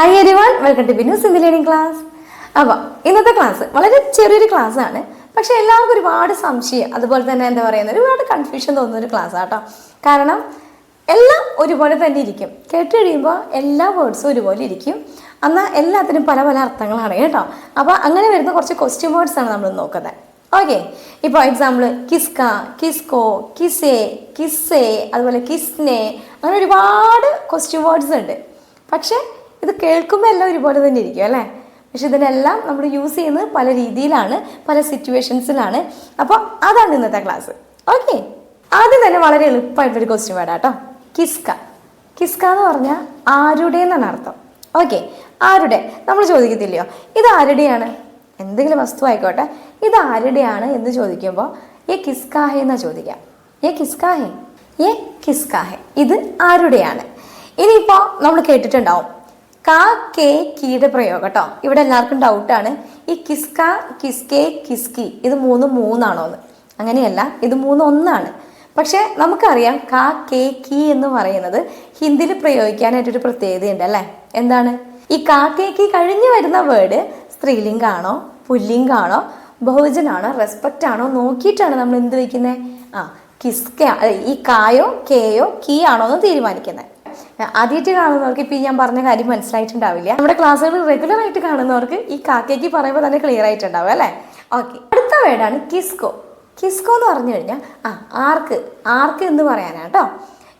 Hi everyone welcome to B news India learning class അപ്പോൾ ഇന്നത്തെ class വളരെ ചെറിയൊരു ക്ലാസ് ആണ്. പക്ഷെ എല്ലാവർക്കും ഒരുപാട് സംശയം. അതുപോലെ തന്നെ എന്താ പറയുന്നത്? ഒരുപാട് കൺഫ്യൂഷൻ തോന്നുന്ന ഒരു ക്ലാസ് ആട്ടോ. കാരണം എല്ലാം ഒരുപോലെ തന്നെ ഇരിക്കും. കേട്ട് കഴിയുമ്പോൾ എല്ലാ വേർഡ്സും ഒരുപോലെ ഇരിക്കും. എന്നാൽ എല്ലാത്തിനും പല പല അർത്ഥങ്ങളാണ് കേട്ടോ. അപ്പോൾ അങ്ങനെ വരുന്ന കുറച്ച് ക്വസ്റ്റ്യൻ വേർഡ്സ് ആണ് നമ്മൾ നോക്കുന്നത്. ഓക്കെ ഇപ്പോൾ എക്സാമ്പിൾ കിസ്ക കിസ്കോ കിസേ കിസ്സേ അതുപോലെ കിസ്നെ അങ്ങനെ ഒരുപാട് ക്വസ്റ്റ്യൻ വേർഡ്സ് ഉണ്ട്. പക്ഷേ ഇത് കേൾക്കുമ്പോൾ എല്ലാം ഒരുപോലെ തന്നെ ഇരിക്കും അല്ലേ? പക്ഷെ ഇതിനെല്ലാം നമ്മൾ യൂസ് ചെയ്യുന്നത് പല രീതിയിലാണ് പല സിറ്റുവേഷൻസിലാണ് അപ്പോൾ അതാണ് ഇന്നത്തെ ക്ലാസ് ഓക്കെ ആദ്യം തന്നെ വളരെ എളുപ്പമായിട്ടൊരു ക്വസ്റ്റ്യൻ വേണം കേട്ടോ. കിസ്ക. കിസ്ക എന്ന് പറഞ്ഞാൽ ആരുടെ എന്നാണ് അർത്ഥം. ഓക്കെ ആരുടെ? നമ്മൾ ചോദിക്കത്തില്ലയോ? ഇത് ആരുടെയാണ്? എന്തെങ്കിലും വസ്തു ആയിക്കോട്ടെ. ഇത് ആരുടെയാണ് എന്ന് ചോദിക്കുമ്പോൾ ഏ കിസ്കാഹെ എന്നാണ് ചോദിക്കാം. ഏ കിസ്കാഹെ? ഏ കിസ്കാഹെ. ഇത് ആരുടെയാണ്? ഇനിയിപ്പോൾ നമ്മൾ കേട്ടിട്ടുണ്ടാവും. കാ കെ കീയുടെ പ്രയോഗം കേട്ടോ. ഇവിടെ എല്ലാവർക്കും ഡൗട്ടാണ് ഈ കിസ്ക കിസ്കെ കിസ്കി ഇത് മൂന്ന് മൂന്നാണോ എന്ന്. അങ്ങനെയല്ല ഇത് മൂന്ന് ഒന്നാണ്. പക്ഷേ നമുക്കറിയാം കാ കെ കി എന്ന് പറയുന്നത് ഹിന്ദിയിൽ പ്രയോഗിക്കാനായിട്ടൊരു പ്രത്യേകതയുണ്ട് അല്ലേ? എന്താണ്? ഈ കാ കെ കി കഴിഞ്ഞ് വരുന്ന വേർഡ് സ്ത്രീലിംഗാണോ പുല്ലിംഗാണോ ബഹുജനാണോ റെസ്പെക്റ്റ് ആണോ നോക്കിയിട്ടാണ് നമ്മൾ എന്ത് വയ്ക്കുന്നത് ആ കിസ്ക ഈ കായോ കേയോ കീ ആണോ എന്ന് തീരുമാനിക്കുന്നത്. ആദ്യമായിട്ട് കാണുന്നവർക്ക് ഇപ്പം ഈ ഞാൻ പറഞ്ഞ കാര്യം മനസ്സിലായിട്ടുണ്ടാവില്ല. നമ്മുടെ ക്ലാസ്സുകൾ റെഗുലർ ആയിട്ട് കാണുന്നവർക്ക് ഈ കാക്കയ്ക്ക് പറയുമ്പോൾ തന്നെ ക്ലിയർ ആയിട്ടുണ്ടാവും അല്ലേ? ഓക്കെ അടുത്ത വേർഡാണ് കിസ്കോ. കിസ്കോ എന്ന് പറഞ്ഞു കഴിഞ്ഞാൽ ആ ആർക്ക് ആർക്ക് എന്ന് പറയാനാണ് കേട്ടോ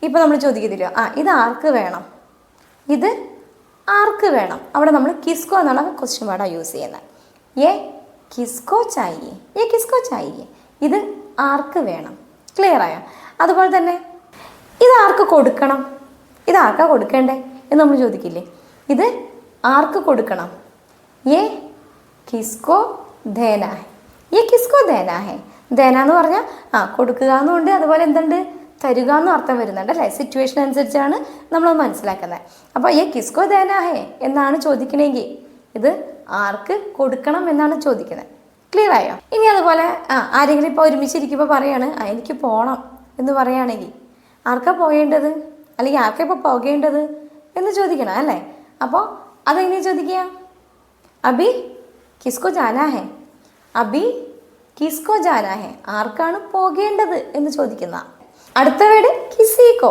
ഇപ്പം നമ്മൾ ചോദിക്കത്തില്ലോ ആ ഇത് ആർക്ക് വേണം? ഇത് ആർക്ക് വേണം? അവിടെ നമ്മൾ കിസ്കോ എന്നുള്ള ക്വസ്റ്റ്യൻ വേർഡാണ് യൂസ് ചെയ്യുന്നത്. ഏ കിസ്കോ ചായേ. ഏ കിസ്കോ ചായേ. ഇത് ആർക്ക് വേണം? ക്ലിയർ ആയോ? അതുപോലെ തന്നെ ഇത് ആർക്ക് കൊടുക്കണം? ഇത് ആർക്കാ കൊടുക്കേണ്ടേ എന്ന് നമ്മൾ ചോദിക്കില്ലേ? ഇത് ആർക്ക് കൊടുക്കണം? ഏ കിസ്കോ ധേനാഹെ. ഏ കിസ്കോ ധേനാഹെ. ധേന എന്ന് പറഞ്ഞാൽ ആ കൊടുക്കുക എന്നുണ്ട് അതുപോലെ എന്തുണ്ട്? തരുക എന്ന് അർത്ഥം വരുന്നുണ്ട് അല്ലേ? സിറ്റുവേഷൻ അനുസരിച്ചാണ് നമ്മൾ മനസ്സിലാക്കുന്നത്. അപ്പോൾ ഏ കിസ്കോ ധേനാഹെ എന്നാണ് ചോദിക്കണമെങ്കിൽ ഇത് ആർക്ക് കൊടുക്കണം എന്നാണ് ചോദിക്കുന്നത്. ക്ലിയർ ആയോ? ഇനി അതുപോലെ ആ ആരെങ്കിലും ഇപ്പോൾ ഒരുമിച്ചിരിക്കുമ്പോൾ പറയാണ് ആ എനിക്ക് പോകണം എന്ന് പറയുകയാണെങ്കിൽ ആർക്കാ പോകേണ്ടത് അല്ലെങ്കിൽ ആർക്കാ ഇപ്പോൾ പോകേണ്ടത് എന്ന് ചോദിക്കണം അല്ലേ? അപ്പോൾ അതെങ്ങനെ ചോദിക്കുക? അബി കിസ്കോ ജാനാ ഹെ. അബി കിസ്കോ ജാനാ ഹെ. ആർക്കാണ് പോകേണ്ടത് എന്ന് ചോദിക്കുന്ന? അടുത്ത വീട് കിസിക്കോ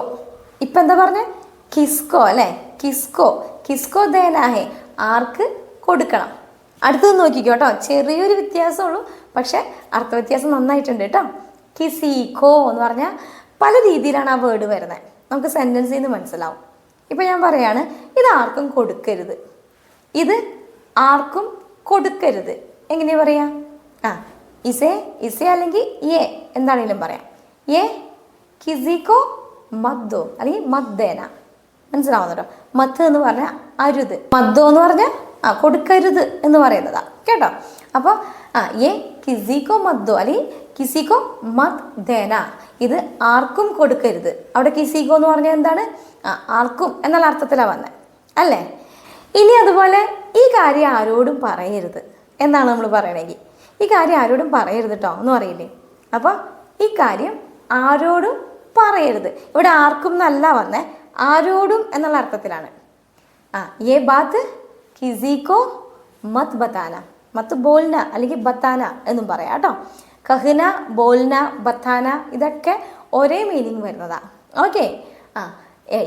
ഇപ്പം എന്താ പറഞ്ഞ? കിസ്കോ അല്ലേ? കിസ്കോ. കിസ്കോ ദേനാഹെ ആർക്ക് കൊടുക്കണം? അടുത്തത് നോക്കിക്കോ കേട്ടോ. ചെറിയൊരു വ്യത്യാസമുള്ളൂ. പക്ഷേ അർത്ഥവ്യത്യാസം നന്നായിട്ടുണ്ട് കേട്ടോ. കിസിക്കോ എന്ന് പറഞ്ഞാൽ പല രീതിയിലാണ് ആ വേർഡ് വരുന്നത് നമുക്ക് സെന്റൻസിൽ നിന്ന് മനസ്സിലാവും. ഇപ്പം ഞാൻ പറയാണ് ഇത് ആർക്കും കൊടുക്കരുത്. ഇത് ആർക്കും കൊടുക്കരുത്. എങ്ങനെ പറയാം? ആ ഇസേ ഇസേ അല്ലെങ്കിൽ എ എന്താണെങ്കിലും പറയാം. എ കിസിക്കോ മദ്ദോ അല്ലെങ്കിൽ മദ്ദേന മനസ്സിലാവുന്നുണ്ടോ? മത്ത് എന്ന് പറഞ്ഞാൽ അരുത്. മദ്ദോ എന്ന് പറഞ്ഞാൽ ആ കൊടുക്കരുത് എന്ന് പറയുന്നതാ. കേട്ടോ? അപ്പോൾ ആ എ കിസിക്കോ മദ്ദോ അല്ലെങ്കിൽ കിസിക്കോ മത് ദേന ഇത് ആർക്കും കൊടുക്കരുത്. അവിടെ കിസീഗോ എന്ന് പറഞ്ഞാൽ എന്താണ്? ആർക്കും എന്നുള്ള അർത്ഥത്തിലാണ് വന്നത് അല്ലേ? ഇനി അതുപോലെ ഈ കാര്യം ആരോടും പറയരുത് എന്നാണ് നമ്മൾ പറയണമെങ്കിൽ ഈ കാര്യം ആരോടും പറയരുത് കേട്ടോ എന്ന് പറയില്ലേ? അപ്പോൾ ഈ കാര്യം ആരോടും പറയരുത്. ഇവിടെ ആർക്കും എന്നല്ല വന്നേ. ആരോടും എന്നുള്ള അർത്ഥത്തിലാണ്. ആ ഏ ബാത്ത് കിസിക്കോ മത് ബത്താന മത്ത് ബോൽന അല്ലെങ്കിൽ ബത്താന എന്നും പറയാം കേട്ടോ കഹ്ന ബോൽന ബത്താന ഇതൊക്കെ ഒരേ മീനിങ് വരുന്നതാ. ഓക്കെ ആ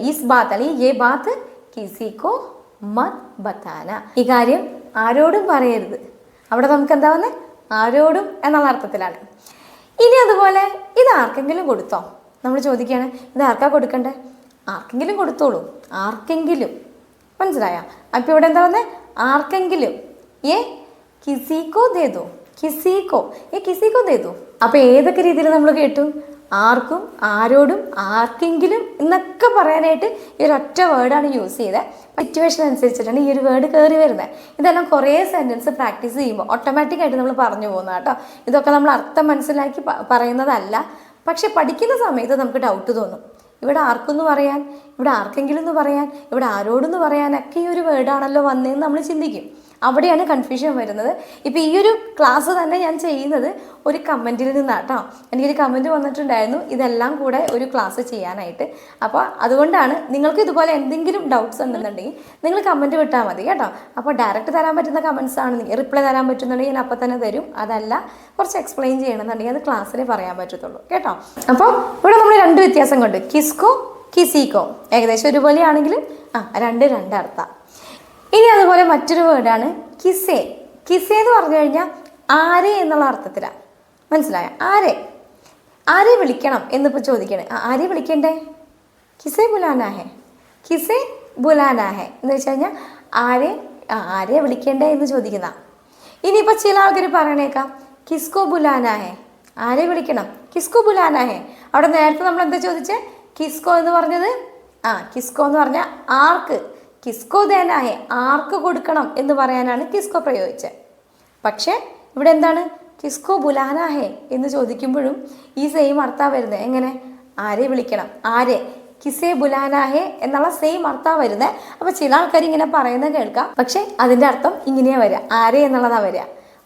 ഈസ് ബാത്ത് അല്ലെങ്കിൽ ഏ ബാത്ത് കിസിക്കോ മത് ബത്താന ഈ കാര്യം ആരോടും പറയരുത്. അവിടെ നമുക്ക് എന്താ വന്നത് ആരോടും എന്നുള്ള അർത്ഥത്തിലാണ്. ഇനി അതുപോലെ ഇത് ആർക്കെങ്കിലും കൊടുത്തോ? നമ്മൾ ചോദിക്കുകയാണ് ഇത് ആർക്കാ കൊടുക്കണ്ടേ? ആർക്കെങ്കിലും കൊടുത്തോളൂ. ആർക്കെങ്കിലും. മനസ്സിലായോ? അപ്പം ഇവിടെ എന്താ വന്നത് ആർക്കെങ്കിലും. ഏ? കിസിക്കോ ദേതോ? കിസിക്കോ. ഏ കിസിക്കോ ദേതോ. അപ്പം ഏതൊക്കെ രീതിയിൽ നമ്മൾ കേട്ടു? ആർക്കും ആരോടും ആർക്കെങ്കിലും എന്നൊക്കെ പറയാനായിട്ട് ഈ ഒരു ഒറ്റ വേർഡാണ് യൂസ് ചെയ്തത് സിറ്റുവേഷൻ അനുസരിച്ചിട്ടാണ് ഈ ഒരു വേർഡ് കയറി വരുന്നത് ഇതെല്ലാം കുറേ സെന്റൻസ് പ്രാക്ടീസ് ചെയ്യുമ്പോൾ ഓട്ടോമാറ്റിക്കായിട്ട് നമ്മൾ പറഞ്ഞു പോകുന്ന കേട്ടോ ഇതൊക്കെ നമ്മൾ അർത്ഥം മനസ്സിലാക്കി പറയുന്നതല്ല. പക്ഷെ പഠിക്കുന്ന സമയത്ത് നമുക്ക് ഡൗട്ട് തോന്നും. ഇവിടെ ആർക്കൊന്ന് പറയാൻ? ഇവിടെ ആർക്കെങ്കിലും എന്ന് പറയാൻ? ഇവിടെ ആരോടെന്ന് പറയാനൊക്കെ ഈ ഒരു വേർഡാണല്ലോ വന്നതെന്ന് നമ്മൾ ചിന്തിക്കും. അവിടെയാണ് കൺഫ്യൂഷൻ വരുന്നത്. ഇപ്പോൾ ഈ ഒരു ക്ലാസ് തന്നെ ഞാൻ ചെയ്യുന്നത് ഒരു കമന്റിൽ നിന്നാട്ടോ എനിക്കൊരു കമന്റ് വന്നിട്ടുണ്ടായിരുന്നു. ഇതെല്ലാം കൂടെ ഒരു ക്ലാസ് ചെയ്യാനായിട്ട്. അപ്പോൾ അതുകൊണ്ടാണ് നിങ്ങൾക്ക് ഇതുപോലെ എന്തെങ്കിലും ഡൗട്ട്സ് ഉണ്ടെന്നുണ്ടെങ്കിൽ നിങ്ങൾ കമന്റ് വിട്ടാൽ മതി കേട്ടോ. അപ്പോൾ ഡയറക്റ്റ് തരാൻ പറ്റുന്ന കമൻസ് ആണ്. റിപ്ലൈ തരാൻ പറ്റുന്നുണ്ടെങ്കിൽ ഞാൻ അപ്പം തന്നെ തരും. അതല്ല കുറച്ച് എക്സ്പ്ലെയിൻ ചെയ്യണമെന്നുണ്ടെങ്കിൽ അത് ക്ലാസ്സിൽ പറയാൻ പറ്റത്തുള്ളൂ. കേട്ടോ? അപ്പോൾ ഇവിടെ നമ്മൾ രണ്ട് വ്യത്യാസം കൊണ്ട്. കിസ്കോ കിസിക്കോ ഏകദേശം ഒരുപോലെയാണെങ്കിൽ ആ രണ്ട് രണ്ട് അർത്ഥം. ഇനി അതുപോലെ മറ്റൊരു വേർഡാണ് കിസേ കിസേ എന്ന് പറഞ്ഞു കഴിഞ്ഞാൽ ആരെ എന്നുള്ള അർത്ഥത്തിലാണ് മനസ്സിലായ? ആരെ? ആരെ വിളിക്കണം എന്നിപ്പോൾ ചോദിക്കണേ. ആരെ വിളിക്കണ്ടേ? കിസേ ബുലാനാഹെ. കിസേ ബുലാനാ ഹെ എന്ന് വെച്ച് കഴിഞ്ഞാൽ ആരെ ആരെ വിളിക്കണ്ടേ എന്ന് ചോദിക്കുന്ന. ഇനിയിപ്പോൾ ചില ആൾക്കാർ പറയണേക്കാം കിസ്കോ ബുലാനാഹെ. ആരെ വിളിക്കണം? കിസ്കോ ബുലാനാഹെ. അവിടെ നേരത്തെ നമ്മൾ എന്താ ചോദിച്ചേ? കിസ്കോ എന്ന് പറഞ്ഞത് ആ കിസ്കോ എന്ന് പറഞ്ഞാൽ ആർക്ക്? കിസ്കോ ദേനാഹെ ആർക്ക് കൊടുക്കണം എന്ന് പറയാനാണ് കിസ്കോ പ്രയോഗിച്ചത്. പക്ഷേ ഇവിടെ എന്താണ്? കിസ്കോ ബുലാനാഹെ എന്ന് ചോദിക്കുമ്പോഴും ഈ സെയിം അർത്ഥാ വരുന്നത്. എങ്ങനെ? ആരെ വിളിക്കണം? ആരെ? കിസേ ബുലാനാഹെ എന്നുള്ള സെയിം അർത്ഥാ വരുന്നത്. അപ്പോൾ ചില ആൾക്കാർ ഇങ്ങനെ പറയുന്നത് കേൾക്കാം. പക്ഷേ അതിന്റെ അർത്ഥം ഇങ്ങനെയാ വരിക. ആരെ എന്നുള്ളതാ വരിക.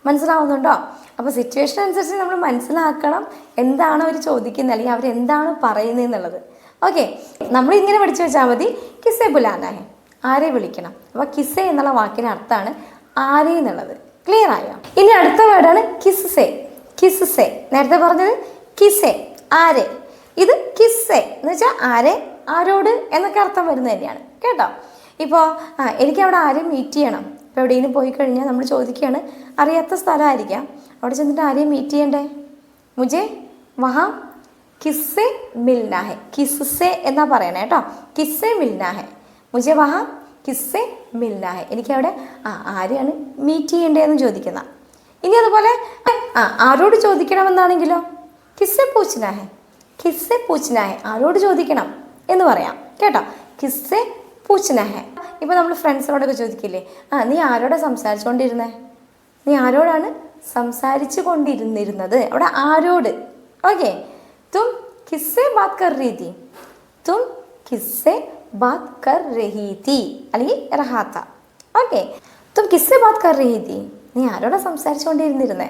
മനസ്സിലാവുന്നുണ്ടോ? അപ്പോൾ സിറ്റുവേഷൻ അനുസരിച്ച് നമ്മൾ മനസ്സിലാക്കണം എന്താണ് അവർ ചോദിക്കുന്നത് അല്ലെങ്കിൽ അവരെന്താണ് പറയുന്നത് എന്നുള്ളത്. ഓക്കെ നമ്മൾ ഇങ്ങനെ പഠിച്ചു വെച്ചാൽ മതി. കിസേ ബുലാനാഹെ. ആരെ വിളിക്കണം? അപ്പോൾ കിസേ എന്നുള്ള വാക്കിന് അർത്ഥമാണ് ആരെ എന്നുള്ളത്. ക്ലിയർ ആയോ? ഇനി അടുത്ത വേർഡാണ് കിസ്സേ കിസ്സേ നേരത്തെ പറഞ്ഞത് കിസേ ആരെ? ഇത് കിസ്സേ എന്ന് വെച്ചാൽ ആരെ? ആരോട്? എന്നൊക്കെ അർത്ഥം വരുന്നത് തന്നെയാണ്. കേട്ടോ? ഇപ്പോൾ എനിക്ക് അവിടെ ആരെയും മീറ്റ് ചെയ്യണം? ഇപ്പോൾ എവിടെയെങ്കിലും പോയി കഴിഞ്ഞാൽ നമ്മൾ ചോദിക്കുകയാണ് അറിയാത്ത സ്ഥലമായിരിക്കാം. അവിടെ ചെന്നിട്ട് ആരെയും മീറ്റ് ചെയ്യണ്ടേ? മുജെ വഹാ കിസ്സെ മിൽനാഹെ. കിസ്സെ എന്നാ പറയണേ കേട്ടോ. കിസ്സെ മിൽനാ ഹെ മുജെ വഹാ കിസ്സെ മിൽനാ ഹെ. എനിക്ക് അവിടെ ആ ആരെയാണ് മീറ്റ് ചെയ്യേണ്ടതെന്ന് ചോദിക്കുന്ന. ഇനി അതുപോലെ ആ ആരോട് ചോദിക്കണമെന്നാണെങ്കിലോ? കിസ്സെ പൂച്ചനാ ഹെ. കിസ്സെ പൂച്ചനാ ഹെ. ആരോട് ചോദിക്കണം എന്ന് പറയാം. കേട്ടോ? കിസ്സെ പൂച്ചനാ ഹെ. ഇപ്പോൾ നമ്മൾ ഫ്രണ്ട്സിനോടൊക്കെ ചോദിക്കില്ലേ? ആ നീ ആരോടാ സംസാരിച്ചുകൊണ്ടിരുന്നേ നീ ആരോടാണ് സംസാരിച്ചു കൊണ്ടിരുന്നിരുന്നത്? അവിടെ ആരോട്? ഓക്കെ. തും കിസ്സെ ബാത് കർ രീതി. തും കിസ്സെ ബാത് കർ രഹി തി അല്ലെങ്കിൽ റഹാത്ത ഓക്കെ തും കിസ്സെ ബാത് കർ രഹി തി നീ ആരോടാ സംസാരിച്ചുകൊണ്ടിരുന്നിരുന്നേ?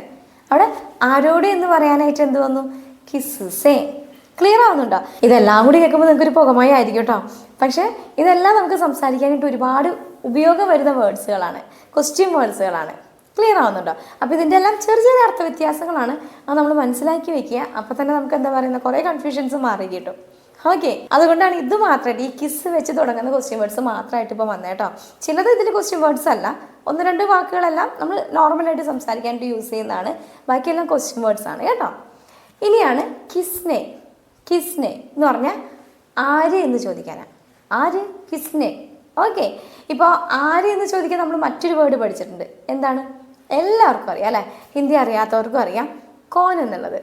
അവിടെ ആരോട് എന്ന് പറയാനായിട്ട് എന്ത് വന്നു? കിസ്സേ. ക്ലിയർ ആവുന്നുണ്ടോ? ഇതെല്ലാം കൂടി കേൾക്കുമ്പോൾ നിങ്ങൾക്ക് ഒരു പുകമയ ആയിരിക്കും കേട്ടോ. പക്ഷേ ഇതെല്ലാം നമുക്ക് സംസാരിക്കാനായിട്ട് ഒരുപാട് ഉപയോഗം വരുന്ന വേർഡ്സുകളാണ് ക്വസ്റ്റ്യൻ വേർഡ്സുകളാണ് ക്ലിയർ ആവുന്നുണ്ടോ? അപ്പോൾ ഇതിന്റെ എല്ലാം ചെറിയ ചെറിയ അർത്ഥ വ്യത്യാസങ്ങളാണ് അത് നമ്മൾ മനസ്സിലാക്കി വെക്കുക. അപ്പോൾ തന്നെ നമുക്ക് എന്താ പറയുന്ന കുറേ കൺഫ്യൂഷൻസ് മാറി കിട്ടും. ഓക്കെ അതുകൊണ്ടാണ് ഇത് മാത്രമായിട്ട് ഈ കിസ് വെച്ച് തുടങ്ങുന്ന ക്വസ്റ്റ്യൻ വേർഡ്സ് മാത്രമായിട്ട് ഇപ്പോൾ വന്നേട്ടോ ചിലത് ഇതിൽ ക്വസ്റ്റ്യൻ വേർഡ്സ് അല്ല. ഒന്ന് രണ്ട് വാക്കുകളെല്ലാം നമ്മൾ നോർമലായിട്ട് സംസാരിക്കാനായിട്ട് യൂസ് ചെയ്യുന്നതാണ്. ബാക്കിയെല്ലാം ക്വസ്റ്റ്യൻ വേർഡ്സ് ആണ് കേട്ടോ. ഇനിയാണ് കിസ്നെ കിസ്നെ എന്ന് പറഞ്ഞാൽ ആര് എന്ന് ചോദിക്കാനാണ്. ആര്? കിസ്നെ ഓക്കെ ഇപ്പോൾ ആര് എന്ന് ചോദിക്കാൻ നമ്മൾ മറ്റൊരു വേർഡ് പഠിച്ചിട്ടുണ്ട്. എന്താണ്? എല്ലാവർക്കും അറിയാം അല്ലേ? ഹിന്ദി അറിയാത്തവർക്കും അറിയാം. കോൻ എന്നുള്ളത്.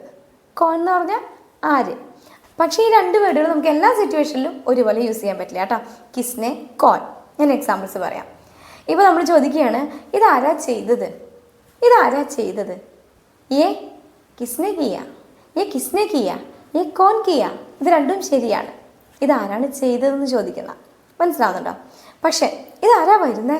കോൻ എന്ന് പറഞ്ഞാൽ ആര്? പക്ഷേ ഈ രണ്ട് വേർഡുകൾ നമുക്ക് എല്ലാ സിറ്റുവേഷനിലും ഒരുപോലെ യൂസ് ചെയ്യാൻ പറ്റില്ല കേട്ടോ. കിസ്നെ കോൻ ഞാൻ എക്സാമ്പിൾസ് പറയാം. ഇപ്പോൾ നമ്മൾ ചോദിക്കുകയാണ് ഇതാരാ ചെയ്തത്? ഇതാരാ ചെയ്തത്? ഏ കിസ്നെ കിയ ഏ കിസ്നെ കിയ ഏ കോൻ കിയ ഇത് രണ്ടും ശരിയാണ്. ഇതാരാണ് ചെയ്തതെന്ന് ചോദിക്കുന്ന? മനസ്സിലാവുന്നുണ്ടോ? പക്ഷേ ഇതാരാ വരുന്നേ?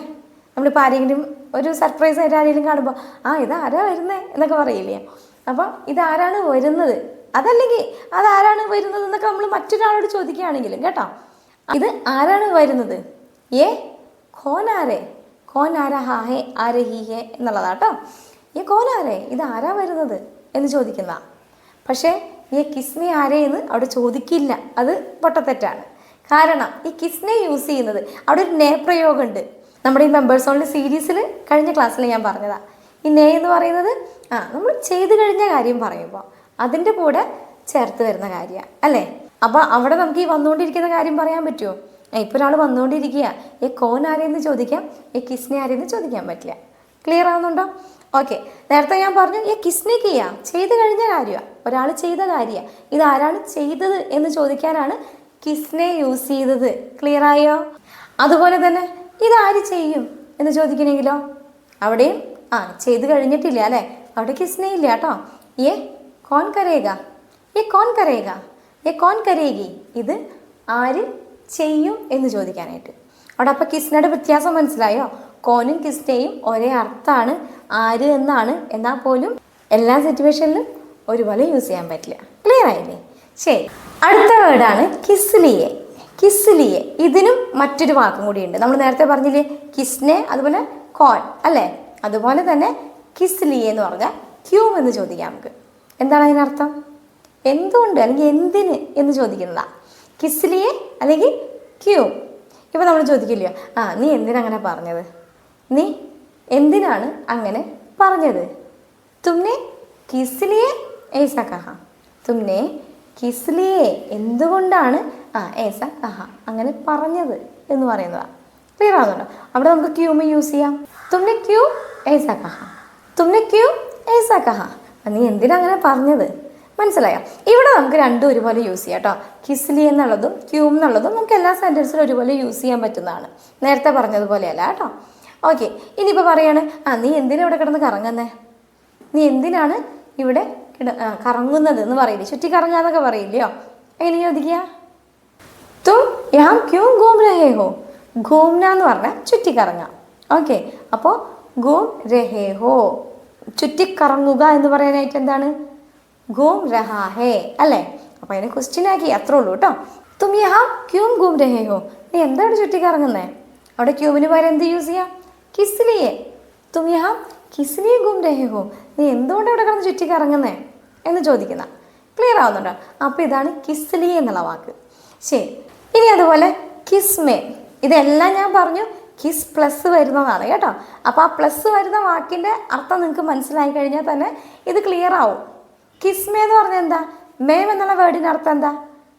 നമ്മളിപ്പോൾ ആരെങ്കിലും ഒരു സർപ്രൈസ് ആയിട്ട് ആരെങ്കിലും കാണുമ്പോൾ ആ ഇതാരാ വരുന്നേ? എന്നൊക്കെ പറയില്ലേ? അപ്പോൾ ഇതാരാണ് വരുന്നത്? അതല്ലെങ്കിൽ അതാരാണ് വരുന്നത് എന്നൊക്കെ നമ്മൾ മറ്റൊരാളോട് ചോദിക്കുകയാണെങ്കിലും കേട്ടോ. ഇത് ആരാണ് വരുന്നത്? ഏ കോനാരെ. കോനാര ഹാഹേ ആര ഹാ ഹേ എന്നുള്ളതാട്ടോ. ഏ കോനാരെ ഇത് ആരാ വരുന്നത് എന്ന് ചോദിക്കുന്ന. പക്ഷേ ഈ കിസ്നെ ആരെയെന്ന് എന്ന് അവിടെ ചോദിക്കില്ല. അത് പൊട്ടത്തെറ്റാണ്. കാരണം ഈ കിസ്നെ യൂസ് ചെയ്യുന്നത് അവിടെ ഒരു നേ പ്രയോഗമുണ്ട്. നമ്മുടെ ഈ മെമ്പേഴ്സ് ഓൺലി സീരീസിൽ കഴിഞ്ഞ ക്ലാസ്സിൽ ഞാൻ പറഞ്ഞതാണ് ഈ നേ എന്ന് പറയുന്നത് ആ നമ്മൾ ചെയ്തു കഴിഞ്ഞ കാര്യം പറയുമ്പോൾ അതിന്റെ കൂടെ ചേർത്ത് വരുന്ന കാര്യമാണ് അല്ലേ? അപ്പോൾ അവിടെ നമുക്ക് ഈ വന്നുകൊണ്ടിരിക്കുന്ന കാര്യം പറയാൻ പറ്റുമോ ഇപ്പോൾ ഒരാൾ വന്നുകൊണ്ടിരിക്കുക ഈ കോൻ ആരെയെന്ന് ചോദിക്കാം? ഈ കിസ്നെ ആരെയെന്ന് ചോദിക്കാൻ പറ്റില്ല. ക്ലിയർ ആവുന്നുണ്ടോ? ഓക്കെ നേരത്തെ ഞാൻ പറഞ്ഞു ഈ കിസ്നെ കിയ? ചെയ്ത് കഴിഞ്ഞ കാര്യമാണ് ഒരാൾ ചെയ്ത കാര്യമാണ് ഇത് ആരാണ് ചെയ്തത് എന്ന് ചോദിക്കാനാണ് കിസ്നെ യൂസ് ചെയ്തത്. ക്ലിയർ ആയോ? അതുപോലെ തന്നെ ഇതാര് ചെയ്യും? എന്ന് ചോദിക്കണമെങ്കിലോ അവിടെയും ആ ചെയ്ത് കഴിഞ്ഞിട്ടില്ല അല്ലേ? അവിടെ കിസ്നെ ഇല്ല കേട്ടോ. ഏ കോൺ കരേക ഏ കോൺ കരേക ഏ കോൺ കരേഗി ഇത് ആര് ചെയ്യും എന്ന് ചോദിക്കാനായിട്ട്. അവിടെ അപ്പോൾ കിസ്നയുടെ വ്യത്യാസം മനസ്സിലായോ? കോനും കിസ്നയും ഒരേ അർത്ഥമാണ് ആര് എന്നാണ്. എന്നാൽ പോലും എല്ലാ സിറ്റുവേഷനിലും ഒരുപോലെ യൂസ് ചെയ്യാൻ പറ്റില്ല. ക്ലിയർ ആയില്ലേ? ശരി. അടുത്ത വേർഡാണ് കിസ്ലിയെ. കിസ്ലിയെ. ഇതിനും മറ്റൊരു വാക്കും കൂടിയുണ്ട് നമ്മൾ നേരത്തെ പറഞ്ഞില്ലേ കിസ്നെ അതുപോലെ കോൺ അല്ലേ? അതുപോലെ തന്നെ കിസ്ലിയെ എന്ന് പറഞ്ഞാൽ ക്യൂ എന്ന് ചോദിക്കാം നമുക്ക്. എന്താണ് അതിനർത്ഥം? എന്തുകൊണ്ട് അല്ലെങ്കിൽ എന്തിന് എന്ന് ചോദിക്കുന്നതാണ് കിസ്ലിയെ അല്ലെങ്കിൽ ക്യൂ? ഇപ്പം നമ്മൾ ചോദിക്കില്ലയോ? ആ നീ എന്തിനങ്ങനെ പറഞ്ഞത്? നീ എന്തിനാണ് അങ്ങനെ പറഞ്ഞത്? തുമ്നെ കിസ്ലിയെ ഏസ കഹ തുമ്നെ കിസ്ലിയെ എന്തുകൊണ്ടാണ്? ആ ഏസ കഹ അങ്ങനെ പറഞ്ഞത് എന്ന് പറയുന്നതാണ് ക്ലിയർ ആവുന്നുണ്ടോ? അവിടെ നമുക്ക് ക്യൂമ് യൂസ് ചെയ്യാം. തുമ്നെ ക്യൂ ഏസ കഹ തുമ്നെ ക്യൂ ഏസ കഹ നീ എന്തിനാ അങ്ങനെ പറഞ്ഞത്? മനസ്സിലായോ? ഇവിടെ നമുക്ക് രണ്ടും ഒരുപോലെ യൂസ് ചെയ്യാം കേട്ടോ. കിസ്ലി എന്നുള്ളതും ക്യൂം എന്നുള്ളതും നമുക്ക് എല്ലാ സെന്റൻസിലും ഒരുപോലെ യൂസ് ചെയ്യാൻ പറ്റുന്നതാണ്. നേരത്തെ പറഞ്ഞതുപോലെയല്ല കേട്ടോ. ഓക്കെ ഇനിയിപ്പോൾ പറയാണ് ആ നീ എന്തിനാ ഇവിടെ കിടന്ന് കറങ്ങുന്നേ? നീ എന്തിനാണ് ഇവിടെ കിട കറങ്ങുന്നത് എന്ന് പറയില്ലേ? ചുറ്റി കറങ്ങാന്നൊക്കെ പറയില്ലയോ? എങ്ങനെ ചോദിക്കുക? തും യാം ക്യൂം ഗോം രഹേ ഹോ? ഗോംന എന്ന് പറഞ്ഞാൽ ചുറ്റിക്കറങ്ങാം ഓക്കെ അപ്പോൾ ഗോം രഹേ ഹോ? ചുറ്റിക്കറങ്ങുക എന്ന് പറയാനായിട്ട് എന്താണ്? ഗൂം രഹാ ഹേ അല്ലേ? അപ്പോൾ അതിനെ ക്വസ്റ്റ്യൻ ആക്കി അത്രേ ഉള്ളൂ കേട്ടോ. തും യഹാ ക്യൂം ഗൂം രഹേ ഹോ? നീ എന്താണ് ചുറ്റിക്കറങ്ങുന്നേ? അവിടെ ക്യൂമിന് പകരം എന്ത് യൂസ് ചെയ്യാം? കിസ്ലിയെ. തും യഹാ കിസ്ലിയെ ഗൂം രഹേ ഹോ? നീ എന്തുകൊണ്ട് അവിടെ കിടന്ന് ചുറ്റിക്കറങ്ങുന്നേ? എന്ന് ചോദിക്കുന്ന. ക്ലിയർ ആവുന്നുണ്ടോ? അപ്പോൾ ഇതാണ് കിസ്ലി എന്നുള്ള വാക്ക്. ശരി. ഇനി അതുപോലെ കിസ്മേ. ഇതെല്ലാം ഞാൻ പറഞ്ഞു കിസ് പ്ലസ് വരുന്നതാണ് കേട്ടോ. അപ്പോൾ ആ പ്ലസ് വരുന്ന വാക്കിന്റെ അർത്ഥം നിങ്ങൾക്ക് മനസ്സിലായി കഴിഞ്ഞാൽ തന്നെ ഇത് ക്ലിയർ ആവും. കിസ്മേ എന്ന് പറഞ്ഞാൽ എന്താ? മേം എന്നുള്ള വേർഡിന്റെ അർത്ഥം എന്താ?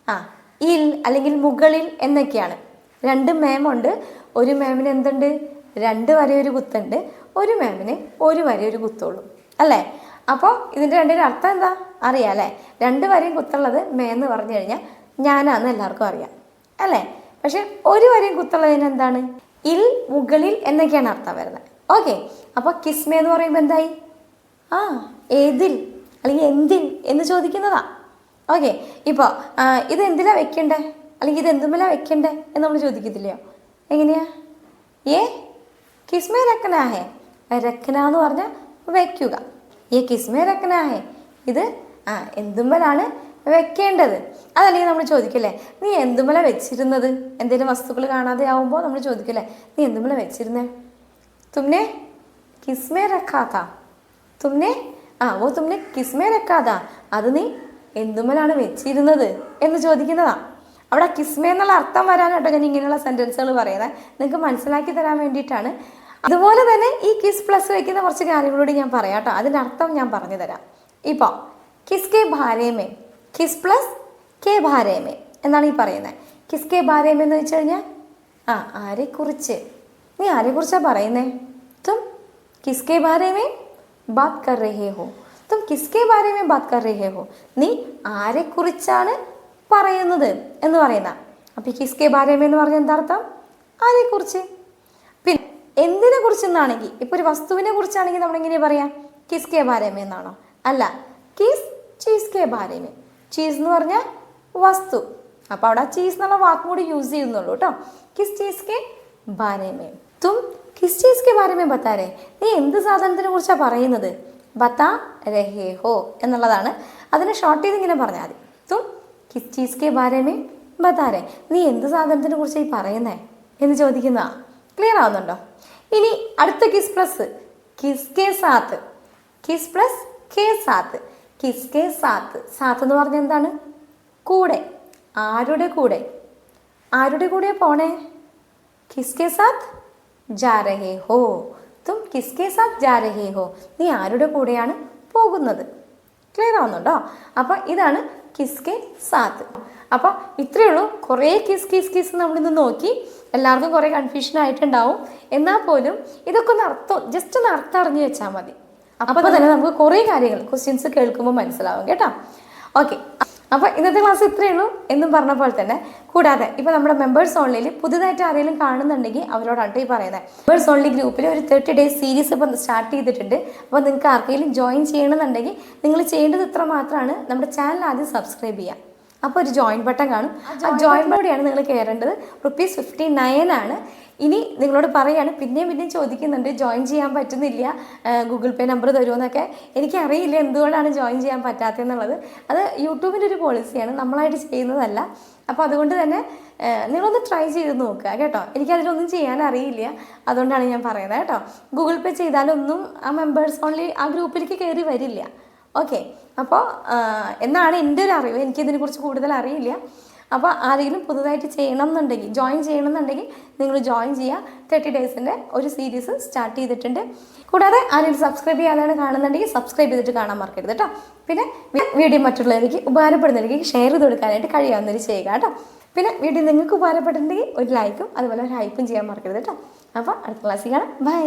ആ ഇൽ അല്ലെങ്കിൽ മുകളിൽ എന്നൊക്കെയാണ്. രണ്ട് മേമുണ്ട് ഒരു മേമിന് എന്തുണ്ട്? രണ്ട് വരെ ഒരു കുത്തുണ്ട്. ഒരു മേമിന് ഒരു വരെ ഒരു കുത്തുള്ളൂ. അല്ലേ? അപ്പോൾ ഇതിന്റെ രണ്ടിന്റെ അർത്ഥം എന്താ? അറിയാം അല്ലേ? രണ്ട് വരെയും കുത്തുള്ളത് മേ എന്ന് പറഞ്ഞു കഴിഞ്ഞാൽ ഞാനാന്ന് എല്ലാവർക്കും അറിയാം. അല്ലേ? പക്ഷെ ഒരു വരെയും കുത്തുള്ളതിന് എന്താണ്? ഇൽ മുകളിൽ എന്നൊക്കെയാണ് അർത്ഥം വരുന്നത്. ഓക്കെ അപ്പോൾ കിസ്മേ എന്ന് പറയുമ്പോൾ എന്തായി? ആ ഏതിൽ? അല്ലെങ്കിൽ എന്തിൽ എന്ന് ചോദിക്കുന്നതാ. ഓക്കെ ഇപ്പോൾ ഇത് എന്തിലാ വെക്കണ്ടേ? അല്ലെങ്കിൽ ഇത് എന്തുമല്ല വെക്കണ്ടേ എന്ന് നമ്മൾ ചോദിക്കത്തില്ലയോ? എങ്ങനെയാ? ഏ? കിസ്മേ രക്കനാഹേ രക്കന എന്ന് പറഞ്ഞാൽ വെക്കുക. ഏ കിസ്മേ രക്കനാഹേ ഇത് ആ എന്തുമ്മലാണ് വെക്കേണ്ടത്. അതല്ലെങ്കിൽ നമ്മൾ ചോദിക്കില്ലേ നീ എന്തുമല വെച്ചിരുന്നത്? എന്തെങ്കിലും വസ്തുക്കൾ കാണാതെ ആവുമ്പോൾ നമ്മൾ ചോദിക്കില്ലേ നീ എന്തുമല വെച്ചിരുന്നേ? തുമ്നെ കിസ്മേ റക്കാത്ത തുമ്നെ? ആ ഓ തുമ്നെ കിസ്മേ റക്കാത്ത അത് നീ എന്തുമലാണ് വെച്ചിരുന്നത്? എന്ന് ചോദിക്കുന്നതാ. അവിടെ കിസ്മേ എന്നുള്ള അർത്ഥം വരാൻ കേട്ടോ ഞാൻ ഇങ്ങനെയുള്ള സെന്റൻസുകൾ പറയുന്നത് നിങ്ങൾക്ക് മനസ്സിലാക്കി തരാൻ വേണ്ടിയിട്ടാണ്. അതുപോലെ തന്നെ ഈ കിസ് പ്ലസ് വയ്ക്കുന്ന കുറച്ച് കാര്യങ്ങളോട് ഞാൻ പറയാം കേട്ടോ. അതിന്റെ അർത്ഥം ഞാൻ പറഞ്ഞു തരാം. ഇപ്പോൾ കിസ്കെ ഭാര്യമേ കിസ് പ്ലസ് കെ ഭാരേമേ എന്നാണ് ഈ പറയുന്നത് കിസ് കെ ഭാരേമേ എന്ന് വെച്ച് കഴിഞ്ഞാൽ ആ ആരെക്കുറിച്ച്? നീ ആരെക്കുറിച്ചാണ് പറയുന്നേ? തും കിസ് കെ ഭാരേമേ ബാത് കർ രഹേ ഹോ. തും കിസ് കെ ഭാരേമേ ബാത് കർ രഹേ ഹോ. നീ ആരെക്കുറിച്ചാണ് പറയുന്നത് എന്ന് പറയുന്ന? അപ്പം കിസ് കെ ഭാരേമേ എന്ന് പറഞ്ഞ എന്താ അർത്ഥം? ആരെക്കുറിച്ച്? പിന്നെ എന്തിനെ കുറിച്ചെന്നാണെങ്കിൽ ഇപ്പോൾ ഒരു വസ്തുവിനെ കുറിച്ചാണെങ്കിൽ നമ്മളെങ്ങനെ പറയാം? കിസ് കെ ഭാരേമേ എന്നാണോ? അല്ല കിസ് ചീസ് കെ ഭാരേമേ ചീസ് എന്ന് പറഞ്ഞാൽ വസ്തു. അപ്പൊ അവിടെ ചീസ് എന്നുള്ള വാക്കും കൂടി യൂസ് ചെയ്യുന്നുള്ളൂ കേട്ടോ. കിസ് ചീസ് കെ ബാരേമേ തും കിസ് ചീസ് കെ ബാരേമേ ബത്താരേ നീ എന്ത് സാധനത്തിനെ കുറിച്ചാ പറയുന്നത്? ബത്താ രഹേ ഹോ എന്നുള്ളതാണ്. അതിന് ഷോർട്ട് ചെയ്ത് ഇങ്ങനെ പറഞ്ഞാൽ മതി. തും കിസ് ചീസ് കെ ബാരേമേ ബത്താരേ നീ എന്ത് സാധനത്തിനെ കുറിച്ചാണ് ഈ പറയുന്നേ? എന്ന് ചോദിക്കുന്ന ക്ലിയർ ആവുന്നുണ്ടോ? ഇനി അടുത്ത കിസ് പ്ലസ് കിസ് കെ സാത്ത്. കിസ് പ്ലസ് കെ സാത്ത്. കിസ് കെ സാത്ത്. സാത്ത് എന്ന് പറഞ്ഞാൽ എന്താണ്? കൂടെ. ആരുടെ കൂടെ? ആരുടെ കൂടെ പോണേ? കിസ്കെ സാത്ത്? ജാ രഹേ ഹോ. തും കിസ്കെ സാത്ത് ജാ രഹേ ഹോ. നീ ആരുടെ കൂടെയാണ് പോകുന്നത്? ക്ലിയർ ആവുന്നുണ്ടോ? അപ്പോൾ ഇതാണ് കിസ്കെ സാത്ത്. അപ്പോൾ ഇത്രയേ ഉള്ളൂ. കുറേ കിസ് കിസ് കിസ് നമ്മളിന്ന് നോക്കി. എല്ലാവർക്കും കുറേ കൺഫ്യൂഷൻ ആയിട്ടുണ്ടാവും. എന്നാൽ പോലും ഇതൊക്കെ ഒന്ന് അർത്ഥം ജസ്റ്റ് ഒന്ന് അർത്ഥം അറിഞ്ഞു വെച്ചാൽ മതി. അപ്പോൾ തന്നെ നമുക്ക് കുറേ കാര്യങ്ങൾ ക്വസ്റ്റ്യൻസ് കേൾക്കുമ്പോൾ മനസ്സിലാവും കേട്ടോ. ഓക്കെ അപ്പോൾ ഇന്നത്തെ ക്ലാസ് ഇത്രയേ ഉള്ളൂ. എന്നും പറഞ്ഞ പോലെ തന്നെ കൂടാതെ ഇപ്പോൾ നമ്മുടെ മെമ്പേഴ്സ് ഓൺലൈനിൽ പുതുതായിട്ട് ആരെങ്കിലും കാണുന്നുണ്ടെങ്കിൽ അവരോടാണ് ഈ പറയുന്നത് മെമ്പേഴ്സ് ഓൺലി ഗ്രൂപ്പിൽ ഒരു തേർട്ടി ഡേയ്സ് സീരീസ് ഇപ്പം സ്റ്റാർട്ട് ചെയ്തിട്ടുണ്ട്. അപ്പോൾ നിങ്ങൾക്ക് ആർക്കെങ്കിലും ജോയിൻ ചെയ്യണമെന്നുണ്ടെങ്കിൽ നിങ്ങൾ ചെയ്യേണ്ടത് ഇത്ര മാത്രമാണ്. നമ്മുടെ ചാനൽ ആദ്യം സബ്സ്ക്രൈബ് ചെയ്യുക അപ്പോൾ ഒരു ജോയിൻ ബട്ടൺ കാണും. ആ ജോയിൻ ബട്ടണിയാണ് നിങ്ങൾ കയറേണ്ടത് റുപ്പീസ് ഫിഫ്റ്റി നയൻ ആണ്. ഇനി നിങ്ങളോട് പറയാണ് പിന്നെയും പിന്നെയും ചോദിക്കുന്നുണ്ട് ജോയിൻ ചെയ്യാൻ പറ്റുന്നില്ല ഗൂഗിൾ പേ നമ്പർ തരുമെന്നൊക്കെ. എനിക്കറിയില്ല എന്തുകൊണ്ടാണ് ജോയിൻ ചെയ്യാൻ പറ്റാത്തതെന്നുള്ളത്. അത് യൂട്യൂബിന്റെ ഒരു പോളിസിയാണ് നമ്മളായിട്ട് ചെയ്യുന്നതല്ല. അപ്പോൾ അതുകൊണ്ട് തന്നെ നിങ്ങളൊന്ന് ട്രൈ ചെയ്ത് നോക്കുക കേട്ടോ. എനിക്കതിലൊന്നും ചെയ്യാൻ അറിയില്ല. അതുകൊണ്ടാണ് ഞാൻ പറയുന്നത് കേട്ടോ. ഗൂഗിൾ പേ ചെയ്താലൊന്നും ആ മെമ്പേഴ്സ് ഓൺലി ആ ഗ്രൂപ്പിലേക്ക് കയറി വരില്ല. ഓക്കെ. അപ്പോൾ എന്നാണ് എന്റെ ഒരു അറിവ്. എനിക്കിതിനെക്കുറിച്ച് കൂടുതൽ അറിയില്ല. അപ്പോൾ ആരെങ്കിലും പുതുതായിട്ട് ചെയ്യണം എന്നുണ്ടെങ്കിൽ ജോയിൻ ചെയ്യണം എന്നുണ്ടെങ്കിൽ നിങ്ങൾ ജോയിൻ ചെയ്യുക. തേർട്ടി ഡേയ്സിന്റെ ഒരു സീരീസ് സ്റ്റാർട്ട് ചെയ്തിട്ടുണ്ട്. കൂടാതെ ആരെങ്കിലും സബ്സ്ക്രൈബ് ചെയ്യാതെയാണ് കാണുന്നുണ്ടെങ്കിൽ സബ്സ്ക്രൈബ് ചെയ്തിട്ട് കാണാൻ മറക്കരുത് കേട്ടോ. പിന്നെ വീഡിയോ മറ്റുള്ളവർക്ക് ഉപകാരപ്പെടുന്നവർക്ക് ഷെയർ ചെയ്ത് കൊടുക്കാനായിട്ട് കഴിയാവുന്നവർ ചെയ്യുക കേട്ടോ. പിന്നെ വീഡിയോ നിങ്ങൾക്ക് ഉപകാരപ്പെട്ടിട്ടുണ്ടെങ്കിൽ ഒരു ലൈക്കും അതുപോലെ ഒരു ഹൈപ്പും ചെയ്യാൻ മറക്കരുത് കേട്ടോ. അപ്പോൾ അടുത്ത ക്ലാസ്സിൽ കാണാം. ബൈ